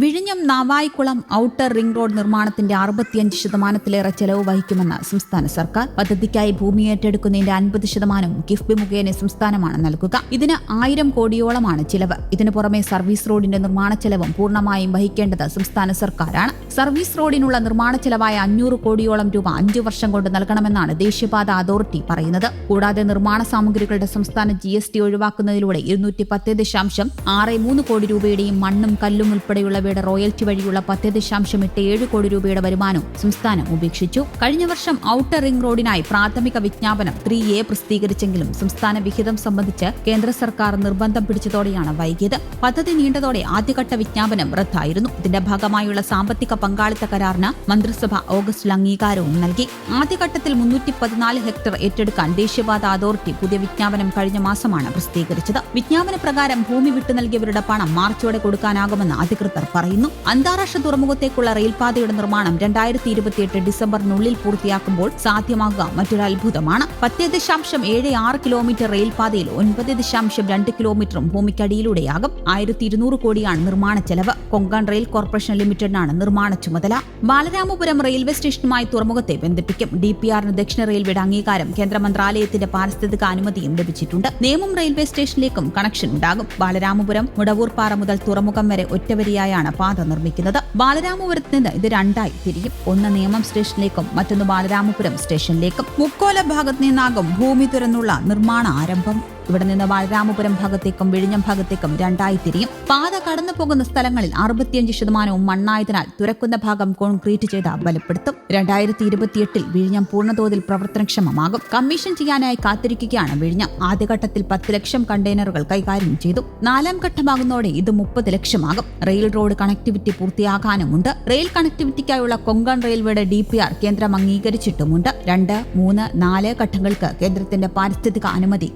വിഴിഞ്ഞം Navaikulam outer ring road നിർമ്മാണത്തിന്റെ അറുപത്തിയഞ്ച് ശതമാനത്തിലേറെ ചെലവ് വഹിക്കുമെന്ന് സംസ്ഥാന സർക്കാർ. പദ്ധതിക്കായി ഭൂമി ഏറ്റെടുക്കുന്നതിന്റെ അൻപത് ശതമാനവും കിഫ്ബി മുഖേന സംസ്ഥാനമാണ് നൽകുക. ഇതിന് ആയിരം കോടിയോളമാണ് ചിലവ്. ഇതിനു പുറമെ സർവീസ് റോഡിന്റെ നിർമ്മാണ ചെലവും പൂർണമായും വഹിക്കേണ്ടത് സംസ്ഥാന സർക്കാരാണ്. സർവീസ് റോഡിനുള്ള നിർമ്മാണ ചെലവായ അഞ്ഞൂറ് കോടിയോളം രൂപ അഞ്ചു വർഷം കൊണ്ട് നൽകണമെന്നാണ് ദേശീയപാത അതോറിറ്റി പറയുന്നത്. കൂടാതെ നിർമ്മാണ സാമഗ്രികളുടെ സംസ്ഥാന ജി എസ് ടി ഒഴിവാക്കുന്നതിലൂടെ ഇരുന്നൂറ്റി പത്ത് ദശാംശം ആറ് മൂന്ന് കോടി രൂപയുടെയും മണ്ണും കല്ലും ഉൾപ്പെടെയുള്ളവയുടെ റോയൽറ്റി വഴിയുള്ള പത്ത് ദശാംശം എട്ട് ഏഴ് കോടി രൂപയുടെ വരുമാനം സംസ്ഥാനം ഉപേക്ഷിച്ചു. കഴിഞ്ഞ വർഷം ഔട്ടർ റിംഗ് റോഡിനായി പ്രാഥമിക വിജ്ഞാപനം ത്രീ എ പ്രസിദ്ധീകരിച്ചെങ്കിലും സംസ്ഥാന വിഹിതം സംബന്ധിച്ച് കേന്ദ്ര സർക്കാർ നിർബന്ധം പിടിച്ചതോടെയാണ് വൈകിയത്. പദ്ധതി നീണ്ടതോടെ ആദ്യഘട്ട വിജ്ഞാപനം റദ്ദായിരുന്നു. ഇതിന്റെ ഭാഗമായുള്ള സാമ്പത്തിക പങ്കാളിത്ത കരാറിന് മന്ത്രിസഭ ഓഗസ്റ്റിൽ അംഗീകാരവും നൽകി. ആദ്യഘട്ടത്തിൽ മുന്നൂറ്റി പതിനാല് ഹെക്ടർ ഏറ്റെടുക്കാൻ ദേശീയപാത അതോറിറ്റി പുതിയ വിജ്ഞാപനം കഴിഞ്ഞ മാസമാണ് പ്രസിദ്ധീകരിച്ചത്. വിജ്ഞാപന പ്രകാരം ഭൂമി വിട്ടു നൽകിയവരുടെ പണം മാർച്ചോടെ കൊടുക്കാനാകുമെന്ന് അധികൃതർ പറയുന്നു. അന്താരാഷ്ട്ര തുറമുഖത്തേക്കുള്ള റെയിൽപാതയുടെ നിർമ്മാണം രണ്ടായിരത്തി ഇരുപത്തിയെട്ട് ഡിസംബറിനുള്ളിൽ പൂർത്തിയാക്കുമ്പോൾ സാധ്യമാകുക മറ്റൊരു അത്ഭുതമാണ്. പത്ത് ദശാംശം ഏഴ് ആറ് കിലോമീറ്റർ റെയിൽപാതയിൽ ഒൻപത് ദശാംശം രണ്ട് കിലോമീറ്ററും ഭൂമിക്കടിയിലൂടെയാകും. ആയിരത്തി ഇരുന്നൂറ് കോടിയാണ് നിർമ്മാണ ചെലവ്. കൊങ്കൺ റെയിൽ കോർപ്പറേഷൻ ലിമിറ്റഡിനാണ് നിർമ്മാണ ചുമതല. ബാലരാമപുരം റെയിൽവേ സ്റ്റേഷനുമായി തുറമുഖത്തെ ബന്ധിപ്പിക്കും. ഡി പി ആറിന് ദക്ഷിണ റെയിൽവേയുടെ അംഗീകാരം കേന്ദ്ര മന്ത്രാലയത്തിന്റെ പാരിസ്ഥിതിക അനുമതിയും ലഭിച്ചിട്ടുണ്ട്. നേമം റെയിൽവേ സ്റ്റേഷനിലേക്കും കണക്ഷൻ ഉണ്ടാകും. ബാലരാമപുരം മുടവൂർപ്പാറ മുതൽ തുറമുഖം വരെ ഒറ്റവരിയായാണ് പാത നിർമ്മിക്കുന്നത്. ബാലരാമപുരത്ത് നിന്ന് ഇത് രണ്ടായി തിരിയും. ഒന്ന് നിയമം സ്റ്റേഷനിലേക്കും മറ്റൊന്ന് ബാലരാമപുരം സ്റ്റേഷനിലേക്കും. മുക്കോല ഭാഗത്ത് നിന്നാകും ഭൂമി തുറന്നുള്ള നിർമ്മാണ ആരംഭം. ഇവിടെ നിന്ന് ബാലരാമപുരം ഭാഗത്തേക്കും വിഴിഞ്ഞം ഭാഗത്തേക്കും രണ്ടായി തിരിയും. പാത കടന്നു പോകുന്ന സ്ഥലങ്ങളിൽ അറുപത്തിയഞ്ച് ശതമാനവും മണ്ണായതിനാൽ തുരക്കുന്ന ഭാഗം കോൺക്രീറ്റ് ചെയ്ത് ബലപ്പെടുത്തും. രണ്ടായിരത്തി ഇരുപത്തിയെട്ടിൽ വിഴിഞ്ഞം പൂർണതോതിൽ പ്രവർത്തനക്ഷമമാകും. കമ്മീഷൻ ചെയ്യാനായി കാത്തിരിക്കുകയാണ് വിഴിഞ്ഞം. ആദ്യഘട്ടത്തിൽ പത്ത് ലക്ഷം കണ്ടെയ്നറുകൾ കൈകാര്യം ചെയ്തു. നാലാം ഘട്ടമാകുന്നതോടെ ഇത് മുപ്പത് ലക്ഷമാകും. റെയിൽ റോഡ് കണക്ടിവിറ്റി പൂർത്തിയാകാനുമുണ്ട്. റെയിൽ കണക്ടിവിറ്റിക്കായുള്ള കൊങ്കൺ റെയിൽവേയുടെ ഡി പി ആർ കേന്ദ്രം അംഗീകരിച്ചിട്ടുമുണ്ട്. രണ്ട് മൂന്ന് നാല് ഘട്ടങ്ങൾക്ക് കേന്ദ്രത്തിന്റെ പാരിസ്ഥിതിക അനുമതി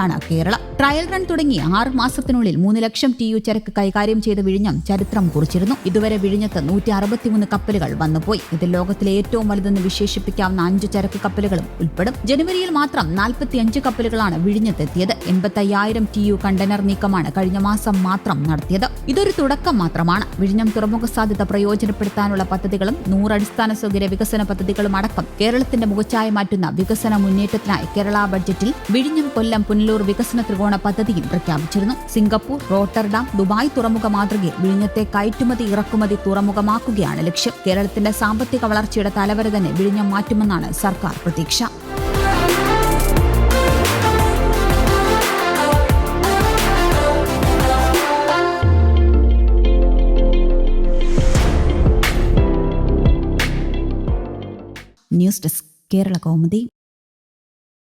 കാത്തിരിക്കുകയാണ് കേരളം. ട്രയൽ റൺ തുടങ്ങി ആറ് മാസത്തിനുള്ളിൽ മൂന്ന് ലക്ഷം ടി യു ചരക്ക് കൈകാര്യം ചെയ്ത വിഴിഞ്ഞം ചരിത്രം കുറിച്ചിരുന്നു. ഇതുവരെ വിഴിഞ്ഞത്ത് നൂറ്റി അറുപത്തിമൂന്ന് കപ്പലുകൾ വന്നുപോയി. ഇതിൽ ലോകത്തിലെ ഏറ്റവും വലുതെന്ന് വിശേഷിപ്പിക്കാവുന്ന അഞ്ച് ചരക്ക് കപ്പലുകളും ഉൾപ്പെടും. ജനുവരിയിൽ മാത്രം നാൽപ്പത്തിയഞ്ച് കപ്പലുകളാണ് വിഴിഞ്ഞത്തെത്തിയത്. എൺപത്തയ്യായിരം ടി യു കണ്ടെയ്നർ നീക്കമാണ് കഴിഞ്ഞ മാസം മാത്രം നടത്തിയത്. ഇതൊരു തുടക്കം മാത്രമാണ്. വിഴിഞ്ഞം തുറമുഖ സാധ്യത പ്രയോജനപ്പെടുത്താനുള്ള പദ്ധതികളും നൂറ് അടിസ്ഥാന സൗകര്യ വികസന പദ്ധതികളും അടക്കം കേരളത്തിന്റെ മുഖച്ഛായ മാറ്റുന്ന വികസന മുന്നേറ്റത്തിനായി കേരള ബഡ്ജറ്റിൽ വിഴിഞ്ഞം കൊല്ലം പുനലൂർ വികസന ത്രികോണ പദ്ധതിയും പ്രഖ്യാപിച്ചിരുന്നു. സിംഗപ്പൂർ റോട്ടർഡാം ദുബായ് തുറമുഖ മാതൃകയിൽ വിഴിഞ്ഞത്തെ കയറ്റുമതി ഇറക്കുമതി തുറമുഖമാക്കുകയാണ് ലക്ഷ്യം. കേരളത്തിന്റെ സാമ്പത്തിക വളർച്ചയുടെ തലവര തന്നെ വിഴിഞ്ഞം മാറ്റുമെന്നാണ് സർക്കാർ പ്രതീക്ഷ. News desk Kerala Kaumudi.